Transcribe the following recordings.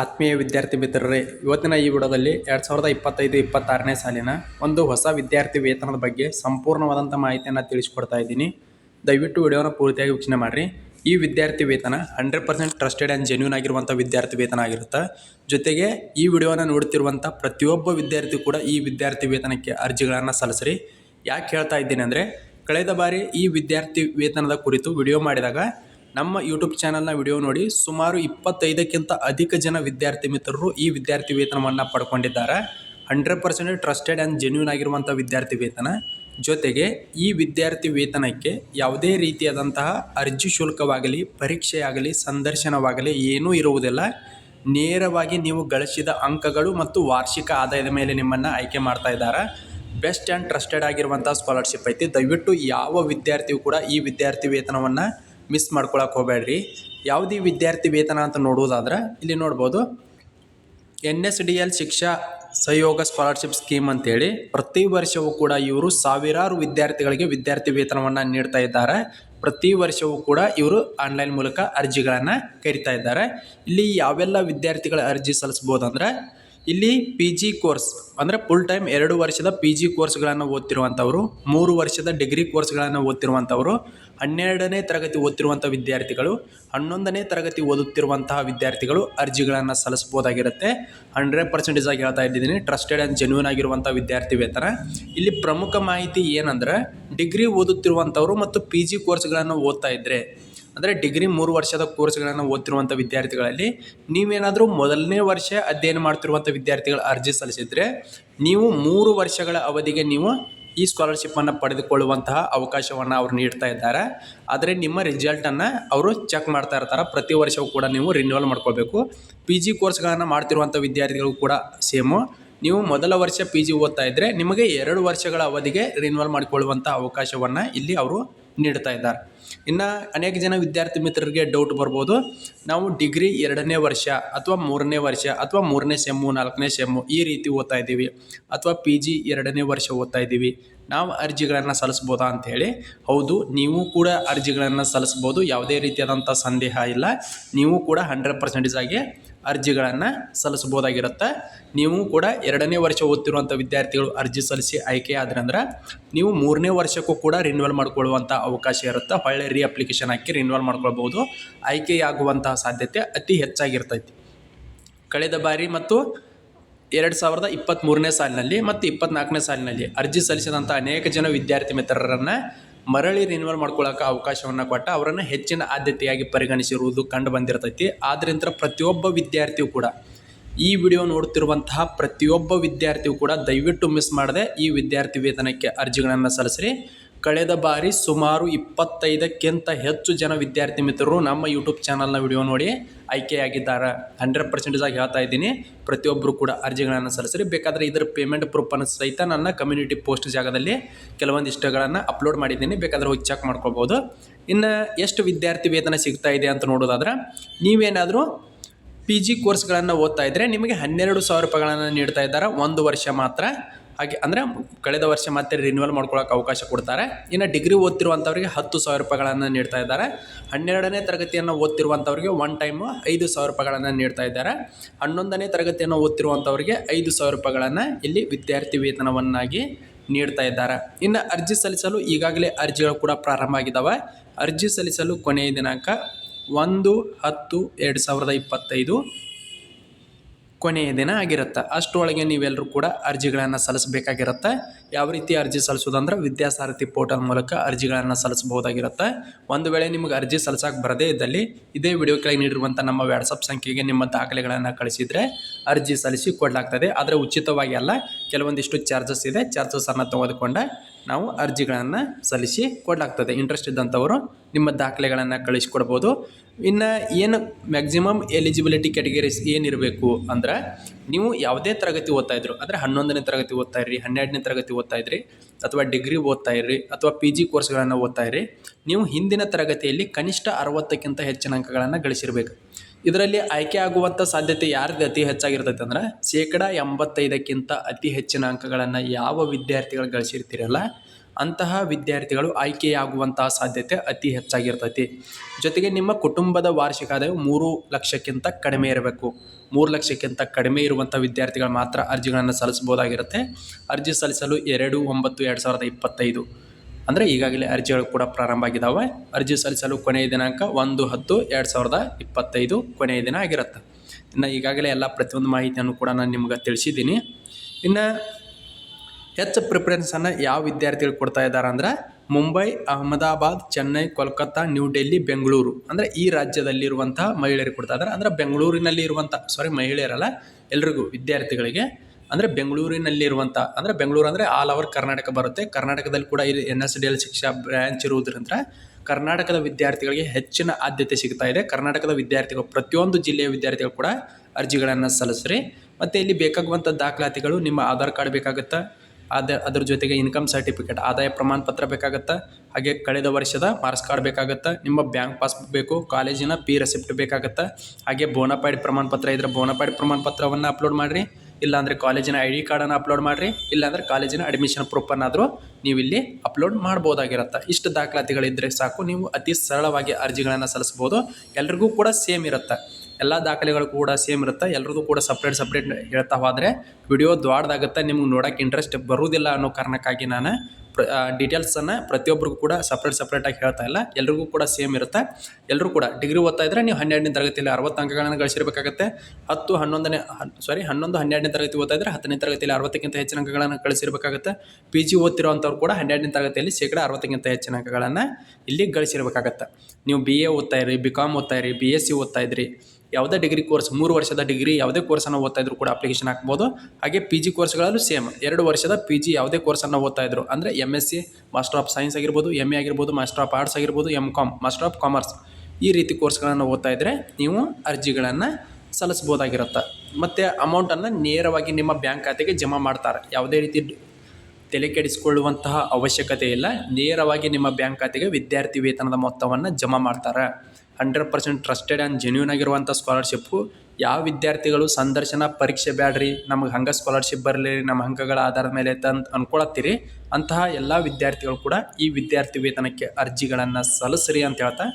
ಆತ್ಮೀಯ ವಿದ್ಯಾರ್ಥಿ ಮಿತ್ರರೇ, ಇವತ್ತಿನ ಈ ವಿಡಿಯೋದಲ್ಲಿ ಎರಡು ಸಾವಿರದ ಇಪ್ಪತ್ತೈದು ಇಪ್ಪತ್ತಾರನೇ ಸಾಲಿನ ಒಂದು ಹೊಸ ವಿದ್ಯಾರ್ಥಿ ವೇತನದ ಬಗ್ಗೆ ಸಂಪೂರ್ಣವಾದಂಥ ಮಾಹಿತಿಯನ್ನು ತಿಳಿಸ್ಕೊಡ್ತಾ ಇದ್ದೀನಿ. ದಯವಿಟ್ಟು ವಿಡಿಯೋನ ಪೂರ್ತಿಯಾಗಿ ವೀಕ್ಷಣೆ ಮಾಡಿರಿ. ಈ ವಿದ್ಯಾರ್ಥಿ ವೇತನ hundred percent trusted and genuine ಆಗಿರುವಂಥ ವಿದ್ಯಾರ್ಥಿ ವೇತನ ಆಗಿರುತ್ತೆ. ಜೊತೆಗೆ ಈ ವಿಡಿಯೋನ ನೋಡ್ತಿರುವಂಥ ಪ್ರತಿಯೊಬ್ಬ ವಿದ್ಯಾರ್ಥಿ ಕೂಡ ಈ ವಿದ್ಯಾರ್ಥಿ ವೇತನಕ್ಕೆ ಅರ್ಜಿಗಳನ್ನು ಸಲ್ಲಿಸ್ರಿ. ಯಾಕೆ ಹೇಳ್ತಾ ಇದ್ದೀನಿ ಅಂದರೆ, ಕಳೆದ ಬಾರಿ ಈ ವಿದ್ಯಾರ್ಥಿ ವೇತನದ ಕುರಿತು ವಿಡಿಯೋ ಮಾಡಿದಾಗ ನಮ್ಮ ಯೂಟ್ಯೂಬ್ ಚಾನಲ್ನ ವಿಡಿಯೋ ನೋಡಿ ಸುಮಾರು ಇಪ್ಪತ್ತೈದಕ್ಕಿಂತ ಅಧಿಕ ಜನ ವಿದ್ಯಾರ್ಥಿ ಮಿತ್ರರು ಈ ವಿದ್ಯಾರ್ಥಿ ವೇತನವನ್ನು ಪಡ್ಕೊಂಡಿದ್ದಾರೆ. Hundred percent trusted and genuine ಆಗಿರುವಂಥ ವಿದ್ಯಾರ್ಥಿ ವೇತನ. ಜೊತೆಗೆ ಈ ವಿದ್ಯಾರ್ಥಿ ವೇತನಕ್ಕೆ ಯಾವುದೇ ರೀತಿಯಾದಂತಹ ಅರ್ಜಿ ಶುಲ್ಕವಾಗಲಿ, ಪರೀಕ್ಷೆಯಾಗಲಿ, ಸಂದರ್ಶನವಾಗಲಿ ಏನೂ ಇರುವುದಿಲ್ಲ. ನೇರವಾಗಿ ನೀವು ಗಳಿಸಿದ ಅಂಕಗಳು ಮತ್ತು ವಾರ್ಷಿಕ ಆದಾಯದ ಮೇಲೆ ನಿಮ್ಮನ್ನು ಆಯ್ಕೆ ಮಾಡ್ತಾ ಇದ್ದಾರೆ. ಬೆಸ್ಟ್ ಆ್ಯಂಡ್ ಟ್ರಸ್ಟೆಡ್ ಆಗಿರುವಂಥ ಸ್ಕಾಲರ್ಶಿಪ್ ಐತಿ. ದಯವಿಟ್ಟು ಯಾವ ವಿದ್ಯಾರ್ಥಿಯು ಕೂಡ ಈ ವಿದ್ಯಾರ್ಥಿ ವೇತನವನ್ನು ಮಿಸ್ ಮಾಡ್ಕೊಳಕ್ಕೆ ಹೋಗಬೇಡ್ರಿ. ಯಾವುದೇ ವಿದ್ಯಾರ್ಥಿ ವೇತನ ಅಂತ ನೋಡುವುದಾದ್ರೆ ಇಲ್ಲಿ ನೋಡ್ಬೋದು N S D L Shiksha Sahayog scholarship scheme ಅಂತೇಳಿ ಪ್ರತಿ ವರ್ಷವೂ ಕೂಡ ಇವರು ಸಾವಿರಾರು ವಿದ್ಯಾರ್ಥಿಗಳಿಗೆ ವಿದ್ಯಾರ್ಥಿ ವೇತನವನ್ನು ನೀಡ್ತಾ ಇದ್ದಾರೆ. ಪ್ರತಿ ವರ್ಷವೂ ಕೂಡ ಇವರು ಆನ್ಲೈನ್ ಮೂಲಕ ಅರ್ಜಿಗಳನ್ನು ಕರಿತಾ ಇದ್ದಾರೆ. ಇಲ್ಲಿ ಯಾವೆಲ್ಲ ವಿದ್ಯಾರ್ಥಿಗಳ ಅರ್ಜಿ ಸಲ್ಲಿಸ್ಬೋದು ಅಂದ್ರೆ ಇಲ್ಲಿ ಪಿ ಜಿ ಕೋರ್ಸ್ ಅಂದರೆ ಫುಲ್ ಟೈಮ್ ಎರಡು ವರ್ಷದ ಪಿ ಜಿ ಕೋರ್ಸ್ಗಳನ್ನು ಓದ್ತಿರುವಂಥವ್ರು, ಮೂರು ವರ್ಷದ ಡಿಗ್ರಿ ಕೋರ್ಸ್ಗಳನ್ನು ಓದ್ತಿರುವಂಥವ್ರು, ಹನ್ನೆರಡನೇ ತರಗತಿ ಓದ್ತಿರುವಂಥ ವಿದ್ಯಾರ್ಥಿಗಳು, ಹನ್ನೊಂದನೇ ತರಗತಿ ಓದುತ್ತಿರುವಂತಹ ವಿದ್ಯಾರ್ಥಿಗಳು ಅರ್ಜಿಗಳನ್ನು ಸಲ್ಲಿಸ್ಬೋದಾಗಿರುತ್ತೆ ಹಂಡ್ರೆಡ್ ಪರ್ಸೆಂಟೇಜ್ ಆಗಿ ಹೇಳ್ತಾ ಇದ್ದೀನಿ ಟ್ರಸ್ಟೆಡ್ ಆ್ಯಂಡ್ ಜೆನ್ಯೂನ್ ಆಗಿರುವಂಥ ವಿದ್ಯಾರ್ಥಿ ವೇತನ. ಇಲ್ಲಿ ಪ್ರಮುಖ ಮಾಹಿತಿ ಏನಂದ್ರೆ ಡಿಗ್ರಿ ಓದುತ್ತಿರುವಂಥವ್ರು ಮತ್ತು ಪಿ ಜಿ ಕೋರ್ಸ್ಗಳನ್ನು ಓದ್ತಾ ಇದ್ದರೆ ಅಂದರೆ ಡಿಗ್ರಿ ಮೂರು ವರ್ಷದ ಕೋರ್ಸ್ಗಳನ್ನು ಓದ್ತಿರುವಂಥ ವಿದ್ಯಾರ್ಥಿಗಳಲ್ಲಿ ನೀವೇನಾದರೂ ಮೊದಲನೇ ವರ್ಷ ಅಧ್ಯಯನ ಮಾಡ್ತಿರುವಂಥ ವಿದ್ಯಾರ್ಥಿಗಳ ಅರ್ಜಿ ಸಲ್ಲಿಸಿದರೆ ನೀವು ಮೂರು ವರ್ಷಗಳ ಅವಧಿಗೆ ನೀವು ಈ ಸ್ಕಾಲರ್ಶಿಪ್ಪನ್ನು ಪಡೆದುಕೊಳ್ಳುವಂತಹ ಅವಕಾಶವನ್ನು ಅವರು ನೀಡ್ತಾ ಇದ್ದಾರೆ. ಆದರೆ ನಿಮ್ಮ ರಿಸಲ್ಟನ್ನು ಅವರು ಚೆಕ್ ಮಾಡ್ತಾ ಇರ್ತಾರೆ. ಪ್ರತಿ ವರ್ಷವೂ ಕೂಡ ನೀವು ರಿನ್ಯೂವಲ್ ಮಾಡ್ಕೋಬೇಕು. ಪಿ ಜಿ ಕೋರ್ಸ್ಗಳನ್ನು ಮಾಡ್ತಿರುವಂಥ ವಿದ್ಯಾರ್ಥಿಗಳು ಕೂಡ ಸೇಮು ನೀವು ಮೊದಲ ವರ್ಷ ಪಿ ಜಿ ಓದ್ತಾ ಇದ್ದರೆ ನಿಮಗೆ ಎರಡು ವರ್ಷಗಳ ಅವಧಿಗೆ ರಿನ್ಯೂವಲ್ ಮಾಡಿಕೊಳ್ಳುವಂಥ ಅವಕಾಶವನ್ನು ಇಲ್ಲಿ ಅವರು ನೀಡ್ತಾ ಇದ್ದಾರೆ. ಇನ್ನು ಅನೇಕ ಜನ ವಿದ್ಯಾರ್ಥಿ ಮಿತ್ರರಿಗೆ ಡೌಟ್ ಬರ್ಬೋದು. ನಾವು ಡಿಗ್ರಿ ಎರಡನೇ ವರ್ಷ ಅಥವಾ ಮೂರನೇ ವರ್ಷ ಅಥವಾ ಮೂರನೇ ಸೆಮ್ಮು ನಾಲ್ಕನೇ ಸೆಮ್ಮು ಈ ರೀತಿ ಓದ್ತಾ ಇದ್ದೀವಿ. ಅಥವಾ ಪಿ ಜಿ ಎರಡನೇ ವರ್ಷ ಓದ್ತಾ ಇದ್ದೀವಿ. ನಾವು ಅರ್ಜಿಗಳನ್ನು ಸಲ್ಲಿಸ್ಬೋದಾ ಅಂಥೇಳಿ ಹೌದು, ನೀವು ಕೂಡ ಅರ್ಜಿಗಳನ್ನು ಸಲ್ಲಿಸ್ಬೋದು, ಯಾವುದೇ ರೀತಿಯಾದಂಥ ಸಂದೇಹ ಇಲ್ಲ. ನೀವು ಕೂಡ ಹಂಡ್ರೆಡ್ ಪರ್ಸೆಂಟೇಜ್ ಆಗಿ ಅರ್ಜಿಗಳನ್ನು ಸಲ್ಲಿಸ್ಬೋದಾಗಿರುತ್ತೆ ನೀವು ಕೂಡ ಎರಡನೇ ವರ್ಷ ಓದ್ತಿರುವಂಥ ವಿದ್ಯಾರ್ಥಿಗಳು ಅರ್ಜಿ ಸಲ್ಲಿಸಿ ಆಯ್ಕೆ ಆದ್ರಂದ್ರೆ ನೀವು ಮೂರನೇ ವರ್ಷಕ್ಕೂ ಕೂಡ ರಿನ್ಯೂವಲ್ ಮಾಡ್ಕೊಳ್ಳುವಂಥ ಅವಕಾಶ ಇರುತ್ತೆ. ಹೊಳ್ಳೆ ರೀ ಅಪ್ಲಿಕೇಶನ್ ಹಾಕಿ ರಿನ್ಯೂವಲ್ ಮಾಡ್ಕೊಳ್ಬೋದು. ಆಯ್ಕೆಯಾಗುವಂತಹ ಸಾಧ್ಯತೆ ಅತಿ ಹೆಚ್ಚಾಗಿರ್ತೈತಿ. ಕಳೆದ ಬಾರಿ ಮತ್ತು ಎರಡು ಸಾವಿರದ ಇಪ್ಪತ್ತ್ಮೂರನೇ ಸಾಲಿನಲ್ಲಿ ಮತ್ತು ಇಪ್ಪತ್ನಾಲ್ಕನೇ ಸಾಲಿನಲ್ಲಿ ಅರ್ಜಿ ಸಲ್ಲಿಸಿದಂಥ ಅನೇಕ ಜನ ವಿದ್ಯಾರ್ಥಿ ಮಿತ್ರರನ್ನು ಮರಳಿ ರಿನ್ಯೂವಲ್ ಮಾಡ್ಕೊಳ್ಳೋಕೆ ಅವಕಾಶವನ್ನು ಕೊಟ್ಟ ಅವರನ್ನು ಹೆಚ್ಚಿನ ಆದ್ಯತೆಯಾಗಿ ಪರಿಗಣಿಸಿರುವುದು ಕಂಡು ಬಂದಿರ್ತೈತಿ. ಆದ್ದರಿಂದ ಪ್ರತಿಯೊಬ್ಬ ವಿದ್ಯಾರ್ಥಿಯೂ ಕೂಡ ಈ ವಿಡಿಯೋ ನೋಡ್ತಿರುವಂತಹ ಪ್ರತಿಯೊಬ್ಬ ವಿದ್ಯಾರ್ಥಿಯೂ ಕೂಡ ದಯವಿಟ್ಟು ಮಿಸ್ ಮಾಡದೆ ಈ ವಿದ್ಯಾರ್ಥಿ ವೇತನಕ್ಕೆ ಅರ್ಜಿಗಳನ್ನು ಸಲ್ಲಿಸ್ರಿ. ಕಳೆದ ಬಾರಿ ಸುಮಾರು ಇಪ್ಪತ್ತೈದಕ್ಕಿಂತ ಹೆಚ್ಚು ಜನ ವಿದ್ಯಾರ್ಥಿ ಮಿತ್ರರು ನಮ್ಮ ಯೂಟ್ಯೂಬ್ ಚಾನಲ್ನ ವಿಡಿಯೋ ನೋಡಿ ಆಯ್ಕೆಯಾಗಿದ್ದಾರೆ ಹಂಡ್ರೆಡ್ ಪರ್ಸೆಂಟೇಜ್ ಆಗಿ ಹೇಳ್ತಾ ಇದ್ದೀನಿ. ಪ್ರತಿಯೊಬ್ಬರು ಕೂಡ ಅರ್ಜಿಗಳನ್ನು ಸಲ್ಲಿಸಿರಿ. ಬೇಕಾದರೆ ಇದರ ಪೇಮೆಂಟ್ ಪ್ರೂಫನ್ನು ಸಹಿತ ನನ್ನ ಕಮ್ಯುನಿಟಿ ಪೋಸ್ಟ್ ಜಾಗದಲ್ಲಿ ಕೆಲವೊಂದಿಷ್ಟುಗಳನ್ನು ಅಪ್ಲೋಡ್ ಮಾಡಿದ್ದೀನಿ. ಬೇಕಾದರೆ ಹೋಗಿ ಚೆಕ್ ಮಾಡ್ಕೋಬೋದು ಇನ್ನು ಎಷ್ಟು ವಿದ್ಯಾರ್ಥಿ ವೇತನ ಸಿಗ್ತಾ ಇದೆ ಅಂತ ನೋಡೋದಾದ್ರೆ, ನೀವೇನಾದರೂ ಪಿ ಜಿ ಕೋರ್ಸ್ಗಳನ್ನು ಓದ್ತಾ ಇದ್ದರೆ ನಿಮಗೆ ಹನ್ನೆರಡು ಸಾವಿರ ರೂಪಾಯಿಗಳನ್ನು ನೀಡ್ತಾ ಇದ್ದಾರೆ. ಒಂದು ವರ್ಷ ಮಾತ್ರ. ಹಾಗೆ ಅಂದರೆ ಕಳೆದ ವರ್ಷ ಮತ್ತೆ ರಿನ್ಯೂವಲ್ ಮಾಡ್ಕೊಳ್ಳೋಕೆ ಅವಕಾಶ ಕೊಡ್ತಾರೆ. ಇನ್ನು ಡಿಗ್ರಿ ಓದ್ತಿರುವಂಥವ್ರಿಗೆ ಹತ್ತು ಸಾವಿರ ರೂಪಾಯಿಗಳನ್ನು ನೀಡ್ತಾ ಇದ್ದಾರೆ. ಹನ್ನೆರಡನೇ ತರಗತಿಯನ್ನು ಓದ್ತಿರುವಂಥವ್ರಿಗೆ ಒನ್ ಟೈಮು ಐದು ಸಾವಿರ ರೂಪಾಯಿಗಳನ್ನು ನೀಡ್ತಾ ಇದ್ದಾರೆ. ಹನ್ನೊಂದನೇ ತರಗತಿಯನ್ನು ಓದ್ತಿರುವಂಥವ್ರಿಗೆ ಐದು ಸಾವಿರ ರೂಪಾಯಿಗಳನ್ನು ಇಲ್ಲಿ ವಿದ್ಯಾರ್ಥಿ ವೇತನವನ್ನಾಗಿ ನೀಡ್ತಾ ಇದ್ದಾರೆ. ಇನ್ನು ಅರ್ಜಿ ಸಲ್ಲಿಸಲು ಈಗಾಗಲೇ ಅರ್ಜಿಗಳು ಕೂಡ ಪ್ರಾರಂಭ ಆಗಿದ್ದಾವೆ ಅರ್ಜಿ ಸಲ್ಲಿಸಲು ಕೊನೆಯ ದಿನಾಂಕ ಒಂದು ಹತ್ತು ಎರಡು ಸಾವಿರದ ಇಪ್ಪತ್ತೈದು. ಕೊನೆಯ ದಿನ ಆಗಿರುತ್ತೆ. ಅಷ್ಟರೊಳಗೆ ನೀವೆಲ್ಲರೂ ಕೂಡ ಅರ್ಜಿಗಳನ್ನು ಸಲ್ಲಿಸಬೇಕಾಗಿರುತ್ತೆ. ಯಾವ ರೀತಿ ಅರ್ಜಿ ಸಲ್ಲಿಸೋದಂದ್ರೆ ವಿದ್ಯಾಸಾರಥಿ ಪೋರ್ಟಲ್ ಮೂಲಕ ಅರ್ಜಿಗಳನ್ನು ಸಲ್ಲಿಸಬಹುದಾಗಿರುತ್ತೆ. ಒಂದು ವೇಳೆ ನಿಮಗೆ ಅರ್ಜಿ ಸಲ್ಲಿಸೋಕೆ ಬರದೇ ಇದ್ದಲ್ಲಿ ಇದೇ ವಿಡಿಯೋ ಕೆಳಗೆ ನೀಡಿರುವಂಥ ನಮ್ಮ ವ್ಯಾಟ್ಸಪ್ ಸಂಖ್ಯೆಗೆ ನಿಮ್ಮ ದಾಖಲೆಗಳನ್ನು ಕಳಿಸಿದರೆ ಅರ್ಜಿ ಸಲ್ಲಿಸಿ ಕೊಡಲಾಗ್ತದೆ. ಆದರೆ ಉಚಿತವಾಗಿ ಅಲ್ಲ, ಕೆಲವೊಂದಿಷ್ಟು ಚಾರ್ಜಸ್ ಇದೆ. ಚಾರ್ಜಸನ್ನು ತೆಗೆದುಕೊಂಡ ನಾವು ಅರ್ಜಿಗಳನ್ನು ಸಲ್ಲಿಸಿ ಕೊಡಲಾಗ್ತದೆ. ಇಂಟ್ರೆಸ್ಟ್ ಇದ್ದಂಥವರು ನಿಮ್ಮ ದಾಖಲೆಗಳನ್ನು ಕಳಿಸ್ಕೊಡ್ಬೋದು. ಇನ್ನು ಏನು ಮ್ಯಾಕ್ಸಿಮಮ್ ಎಲಿಜಿಬಿಲಿಟಿ ಕ್ಯಾಟಗರೀಸ್ ಏನಿರಬೇಕು ಅಂದ್ರೆ ನೀವು ಯಾವುದೇ ತರಗತಿ ಓದ್ತಾ ಇದ್ರು, ಅಂದರೆ ಹನ್ನೊಂದನೇ ತರಗತಿ ಓದ್ತಾ ಇರ್ರಿ, ಹನ್ನೆರಡನೇ ತರಗತಿ ಓದ್ತಾ ಇದ್ರಿ ಅಥವಾ ಡಿಗ್ರಿ ಓದ್ತಾ ಇರ್ರಿ, ಅಥವಾ ಪಿ ಜಿ ಕೋರ್ಸ್ಗಳನ್ನು ಓದ್ತಾ ಇರ್ರಿ, ನೀವು ಹಿಂದಿನ ತರಗತಿಯಲ್ಲಿ ಕನಿಷ್ಠ ಅರವತ್ತಕ್ಕಿಂತ ಹೆಚ್ಚಿನ ಅಂಕಗಳನ್ನು ಗಳಿಸಿರ್ಬೇಕು. ಇದರಲ್ಲಿ ಆಯ್ಕೆ ಆಗುವಂಥ ಸಾಧ್ಯತೆ ಯಾರ್ದು ಅತಿ ಹೆಚ್ಚಾಗಿರ್ತೈತೆ ಅಂದ್ರೆ ಶೇಕಡ ಎಂಬತ್ತೈದಕ್ಕಿಂತ ಅತಿ ಹೆಚ್ಚಿನ ಅಂಕಗಳನ್ನು ಯಾವ ವಿದ್ಯಾರ್ಥಿಗಳು ಗಳಿಸಿರ್ತೀರಲ್ಲ, ಅಂತಹ ವಿದ್ಯಾರ್ಥಿಗಳು ಆಯ್ಕೆಯಾಗುವಂತಹ ಸಾಧ್ಯತೆ ಅತಿ ಹೆಚ್ಚಾಗಿರ್ತೈತಿ. ಜೊತೆಗೆ ನಿಮ್ಮ ಕುಟುಂಬದ ವಾರ್ಷಿಕ ಆದಾಯ ಮೂರು ಲಕ್ಷಕ್ಕಿಂತ ಕಡಿಮೆ ಇರಬೇಕು. ಮೂರು ಲಕ್ಷಕ್ಕಿಂತ ಕಡಿಮೆ ಇರುವಂಥ ವಿದ್ಯಾರ್ಥಿಗಳು ಮಾತ್ರ ಅರ್ಜಿಗಳನ್ನು ಸಲ್ಲಿಸ್ಬೋದಾಗಿರುತ್ತೆ ಅರ್ಜಿ ಸಲ್ಲಿಸಲು ಎರಡು ಒಂಬತ್ತು ಎರಡು ಸಾವಿರದ ಇಪ್ಪತ್ತೈದು. ಅಂದರೆ ಈಗಾಗಲೇ ಅರ್ಜಿಗಳು ಕೂಡ ಪ್ರಾರಂಭ ಆಗಿದ್ದಾವೆ ಅರ್ಜಿ ಸಲ್ಲಿಸಲು ಕೊನೆಯ ದಿನಾಂಕ ಒಂದು ಹತ್ತು ಎರಡು ಸಾವಿರದ ಇಪ್ಪತ್ತೈದು ಕೊನೆಯ ದಿನ ಆಗಿರುತ್ತೆ. ಇನ್ನು ಈಗಾಗಲೇ ಎಲ್ಲ ಪ್ರತಿಯೊಂದು ಮಾಹಿತಿಯನ್ನು ಕೂಡ ನಾನು ನಿಮ್ಗೆ ತಿಳಿಸಿದ್ದೀನಿ. ಇನ್ನು ಹೆಚ್ಚು ಪ್ರಿಫರೆನ್ಸನ್ನು ಯಾವ ವಿದ್ಯಾರ್ಥಿಗಳು ಕೊಡ್ತಾ ಇದ್ದಾರೆ ಅಂದ್ರೆ ಮುಂಬೈ, ಅಹಮದಾಬಾದ್, ಚೆನ್ನೈ, ಕೋಲ್ಕತ್ತಾ, ನ್ಯೂ ಡೆಲ್ಲಿ, ಬೆಂಗಳೂರು. ಅಂದರೆ ಈ ರಾಜ್ಯದಲ್ಲಿರುವಂತಹ ಮಹಿಳೆಯರು ಕೊಡ್ತಾ ಇದ್ದಾರೆ. ಅಂದರೆ ಬೆಂಗಳೂರಿನಲ್ಲಿ ಇರುವಂಥ ಸಾರಿ ಮಹಿಳೆಯರಲ್ಲ, ಎಲ್ರಿಗೂ ವಿದ್ಯಾರ್ಥಿಗಳಿಗೆ ಅಂದರೆ ಬೆಂಗಳೂರಿನಲ್ಲಿರುವಂಥ ಅಂದರೆ ಬೆಂಗಳೂರು ಅಂದರೆ ಆಲ್ ಓವರ್ ಕರ್ನಾಟಕ ಬರುತ್ತೆ. ಕರ್ನಾಟಕದಲ್ಲಿ ಕೂಡ ಇಲ್ಲಿ N S D L Shiksha branch ಇರುವುದರಿಂದ ಕರ್ನಾಟಕದ ವಿದ್ಯಾರ್ಥಿಗಳಿಗೆ ಹೆಚ್ಚಿನ ಆದ್ಯತೆ ಸಿಗ್ತಾ ಇದೆ. ಕರ್ನಾಟಕದ ವಿದ್ಯಾರ್ಥಿಗಳು, ಪ್ರತಿಯೊಂದು ಜಿಲ್ಲೆಯ ವಿದ್ಯಾರ್ಥಿಗಳು ಕೂಡ ಅರ್ಜಿಗಳನ್ನು ಸಲ್ಲಿಸ್ರಿ. ಮತ್ತು ಇಲ್ಲಿ ಬೇಕಾಗುವಂಥ ದಾಖಲಾತಿಗಳು, ನಿಮ್ಮ ಆಧಾರ್ ಕಾರ್ಡ್ ಬೇಕಾಗುತ್ತೆ? ಅದ, ಅದ್ರ ಜೊತೆಗೆ ಇನ್ಕಮ್ ಸರ್ಟಿಫಿಕೇಟ್ ಆದಾಯ ಪ್ರಮಾಣ ಪತ್ರ ಬೇಕಾಗುತ್ತೆ? ಹಾಗೆ ಕಳೆದ ವರ್ಷದ ಮಾರ್ಕ್ಸ್ ಕಾರ್ಡ್ ಬೇಕಾಗುತ್ತೆ? ನಿಮ್ಮ ಬ್ಯಾಂಕ್ ಪಾಸ್ಬುಕ್ ಬೇಕು, ಕಾಲೇಜಿನ ಪಿ ರೆಸಿಪ್ಟ್ ಬೇಕಾಗುತ್ತೆ? ಹಾಗೆ ಬೋನಫೈಡ್ ಪ್ರಮಾಣ ಪತ್ರ ಇದ್ರೆ ಬೋನಫೈಡ್ ಪ್ರಮಾಣ ಪತ್ರವನ್ನು ಅಪ್ಲೋಡ್ ಮಾಡಿರಿ. ಇಲ್ಲಾಂದರೆ ಕಾಲೇಜಿನ ಐ ಡಿ ಕಾರ್ಡನ್ನು ಅಪ್ಲೋಡ್ ಮಾಡಿರಿ, ಇಲ್ಲಾಂದರೆ ಕಾಲೇಜಿನ ಅಡ್ಮಿಷನ್ ಪ್ರೂಫನ್ನಾದರೂ ನೀವು ಇಲ್ಲಿ ಅಪ್ಲೋಡ್ ಮಾಡ್ಬೋದಾಗಿರುತ್ತೆ. ಇಷ್ಟು ದಾಖಲಾತಿಗಳಿದ್ದರೆ ಸಾಕು, ನೀವು ಅತಿ ಸರಳವಾಗಿ ಅರ್ಜಿಗಳನ್ನು ಸಲ್ಲಿಸ್ಬೋದು, ಎಲ್ರಿಗೂ ಕೂಡ ಸೇಮ್ ಇರುತ್ತೆ. ಎಲ್ಲ ದಾಖಲೆಗಳು ಕೂಡ ಸೇಮ್ ಇರುತ್ತೆ, ಎಲ್ರಿಗೂ ಕೂಡ ಸಪ್ರೇಟ್ ಸಪ್ರೇಟ್ ಹೇಳ್ತಾ ಹೋದರೆ ವಿಡಿಯೋ ದೊಡ್ಡದಾಗುತ್ತೆ ನಿಮ್ಗೆ ನೋಡೋಕೆ ಇಂಟ್ರೆಸ್ಟ್ ಬರುವುದಿಲ್ಲ ಅನ್ನೋ ಕಾರಣಕ್ಕಾಗಿ ನಾನು ಡೀಟೇಲ್ಸನ್ನು ಪ್ರತಿಯೊಬ್ಬರಿಗೂ ಕೂಡ ಸಪ್ರೇಟ್ ಸಪ್ರೇಟಾಗಿ ಹೇಳ್ತಾ ಇಲ್ಲ. ಎಲ್ರಿಗೂ ಕೂಡ ಸೇಮ್ ಇರುತ್ತೆ. ಎಲ್ಲರೂ ಕೂಡ ಡಿಗ್ರಿ ಓದ್ತಾ ಇದ್ದರೆ ನೀವು ಹನ್ನೆರಡನೇ ತರಗತಿಯಲ್ಲಿ ಅರವತ್ತು ಅಂಕಗಳನ್ನು ಗಳಿಸಿರಬೇಕಾಗತ್ತೆ. ಹತ್ತು, ಹನ್ನೊಂದನೇ ಸಾರಿ ಹನ್ನೊಂದು, ಹನ್ನೆರಡನೇ ತರಗತಿ ಓದ್ತಾ ಇದ್ದರೆ ಹತ್ತನೇ ತರಗತಿಯಲ್ಲಿ ಅರವತ್ತಕ್ಕಿಂತ ಹೆಚ್ಚಿನ ಅಂಕಗಳನ್ನು ಗಳಿಸಿರಬೇಕಾಗುತ್ತೆ. ಪಿ ಜಿ ಓದ್ತಿರೋವಂಥವ್ರು ಕೂಡ ಹನ್ನೆರಡನೇ ತರಗತಿಯಲ್ಲಿ ಶೇಕಡ ಅರವತ್ತಕ್ಕಿಂತ ಹೆಚ್ಚಿನ ಅಂಕಗಳನ್ನು ಇಲ್ಲಿ ಗಳಿಸಿರಬೇಕಾಗತ್ತೆ. ನೀವು ಬಿ ಎ ಓದ್ತಾ ಇರಿ ಬಿ ಕಾಮ್ ಓದ್ತಾ ಇರಿ ಬಿ ಎಸ್ ಸಿ ಓದ್ತಾ ಇದ್ರಿ, ಯಾವುದೇ ಡಿಗ್ರಿ ಕೋರ್ಸ್ ಮೂರು ವರ್ಷದ ಡಿಗ್ರಿ ಯಾವುದೇ ಕೋರ್ಸನ್ನು ಓದ್ತಾ ಇದ್ರು ಕೂಡ ಅಪ್ಲಿಕೇಶನ್ ಹಾಕ್ಬೋದು. ಹಾಗೆ ಪಿ ಜಿ ಕೋರ್ಸ್ಗಳಲ್ಲೂ ಸೇಮ್ ಎರಡು ವರ್ಷದ ಪಿ ಜಿ ಯಾವುದೇ ಕೋರ್ಸನ್ನು ಓದ್ತಾ ಇದ್ರು. ಅಂದರೆ M S C master of science ಆಗಿರ್ಬೋದು ಎಂ ಎ ಆಗಿರ್ಬೋದು ಮಾಸ್ಟರ್ ಆಫ್ ಆರ್ಟ್ಸ್ ಆಗಿರ್ಬೋದು M com master of commerce ಈ ರೀತಿ ಕೋರ್ಸ್ಗಳನ್ನು ಓದ್ತಾ ಇದ್ದರೆ ನೀವು ಅರ್ಜಿಗಳನ್ನು ಸಲ್ಲಿಸ್ಬೋದಾಗಿರುತ್ತೆ ಮತ್ತು ಅಮೌಂಟನ್ನು ನೇರವಾಗಿ ನಿಮ್ಮ ಬ್ಯಾಂಕ್ ಖಾತೆಗೆ ಜಮಾ ಮಾಡ್ತಾರೆ. ಯಾವುದೇ ರೀತಿ ತಲೆ ಕೆಡಿಸಿಕೊಳ್ಳುವಂತಹ ಅವಶ್ಯಕತೆ ಇಲ್ಲ. ನೇರವಾಗಿ ನಿಮ್ಮ ಬ್ಯಾಂಕ್ ಖಾತೆಗೆ ವಿದ್ಯಾರ್ಥಿ ವೇತನದ ಮೊತ್ತವನ್ನು ಜಮಾ ಮಾಡ್ತಾರೆ. Hundred percent trusted and genuine ಆಗಿರುವಂಥ ಸ್ಕಾಲರ್ಶಿಪ್ಪು ಯಾವ ವಿದ್ಯಾರ್ಥಿಗಳು ಸಂದರ್ಶನ ಪರೀಕ್ಷೆ ಬ್ಯಾಡ್ರಿ, ನಮಗೆ ಹಂಗೆ ಸ್ಕಾಲರ್ಶಿಪ್ ಬರಲಿ ನಮ್ಮ ಅಂಕಗಳ ಆಧಾರದ ಮೇಲೆ ತಂದು ಅನ್ಕೊಳತ್ತೀರಿ. ಅಂತಹ ಎಲ್ಲ ವಿದ್ಯಾರ್ಥಿಗಳು ಕೂಡ ಈ ವಿದ್ಯಾರ್ಥಿ ವೇತನಕ್ಕೆ ಅರ್ಜಿಗಳನ್ನು ಸಲ್ಲಿಸ್ರಿ ಅಂತ ಹೇಳ್ತಾ,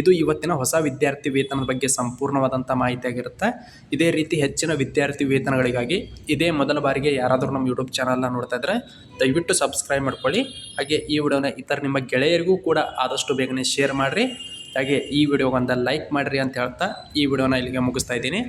ಇದು ಇವತ್ತಿನ ಹೊಸ ವಿದ್ಯಾರ್ಥಿ ವೇತನದ ಬಗ್ಗೆ ಸಂಪೂರ್ಣವಾದಂಥ ಮಾಹಿತಿ ಆಗಿರುತ್ತೆ. ಇದೇ ರೀತಿ ಹೆಚ್ಚಿನ ವಿದ್ಯಾರ್ಥಿ ವೇತನಗಳಿಗಾಗಿ ಇದೇ ಮೊದಲ ಬಾರಿಗೆ ಯಾರಾದರೂ ನಮ್ಮ ಯೂಟ್ಯೂಬ್ ಚಾನಲ್ನ ನೋಡ್ತಾ ಇದ್ದರೆ ದಯವಿಟ್ಟು ಸಬ್ಸ್ಕ್ರೈಬ್ ಮಾಡ್ಕೊಳ್ಳಿ. ಹಾಗೆ ಈ ವಿಡಿಯೋನ ಇತರ ನಿಮ್ಮ ಗೆಳೆಯರಿಗೂ ಕೂಡ ಆದಷ್ಟು ಬೇಗನೆ ಶೇರ್ ಮಾಡಿರಿ. ಹಾಗೆ ಈ ವಿಡಿಯೋಗೊಂದು ಲೈಕ್ ಮಾಡಿರಿ ಅಂತ ಹೇಳ್ತಾ ಈ ವಿಡಿಯೋನ ಇಲ್ಲಿಗೆ ಮುಗಿಸ್ತಾ ಇದ್ದೀನಿ.